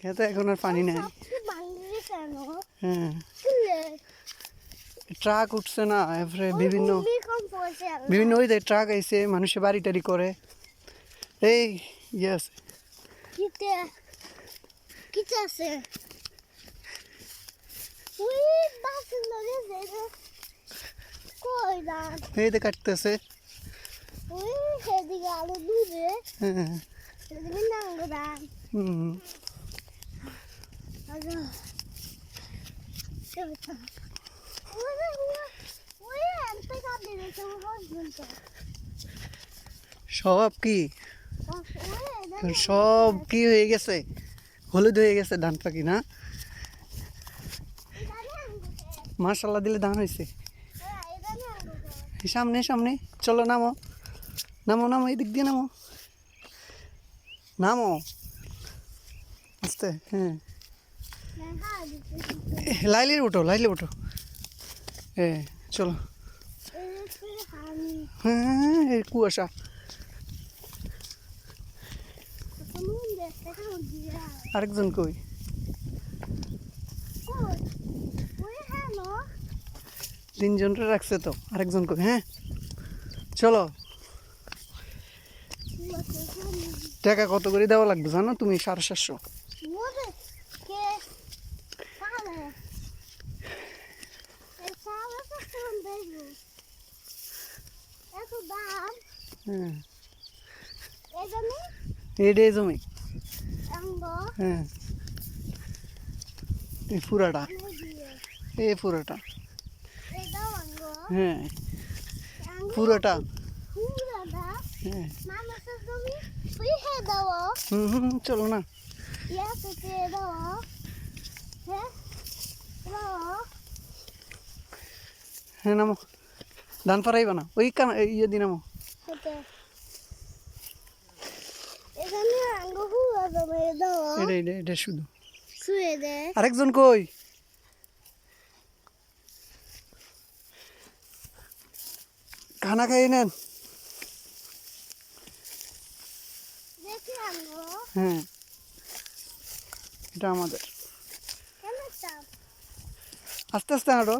খেতে এখন আর পানি নাই। হ্যাঁ। ট্রাক উঠছে না এরপরে বিভিন্ন বিভিন্ন ওই যে ট্রাক আইছে মানুষে বাড়ি টাড়ি করে। এই আছে। এই কাটতেছে। হ্যাঁ। হুম আলো সেটা ওই ওই ওই এত কাটে দিয়েছে ওই হসবেন্ড সব কি? সব কি হয়ে গেছে? হলুদ হয়ে গেছে ধান পাখি না? মার্শাল্লাহ দিলে ধান হয়েছে সামনে সামনে, চলো নামো। নামো নামো, এই দিক দিয়ে নামো। নামো। আস্তে হ্যাঁ। এ, লাইলে উঠো লাইলি উঠো। এ চলো। হ্যাঁ কুয়াশা। আরেকজন কই? তিনজনটা রাখছে তো আরেকজন কই? হ্যাঁ। চলো। টাকা কত করে দেওয়া লাগবে জানো? তুমি সাড়ে সাতশো। এটাই জমি হ্যাঁ এই পুরাটা এই পুরোটা হ্যাঁ পুরোটা হ্যাঁ চলো না হ্যাঁ নামো ধান পারাইবা না? ওই কান ইয়ে দি নামো। এটা শুধু। আরেকজন কই? খানা খাইয়ে নেন। হ্যাঁ। এটা আমাদের। আস্তে আস্তে হাঁটো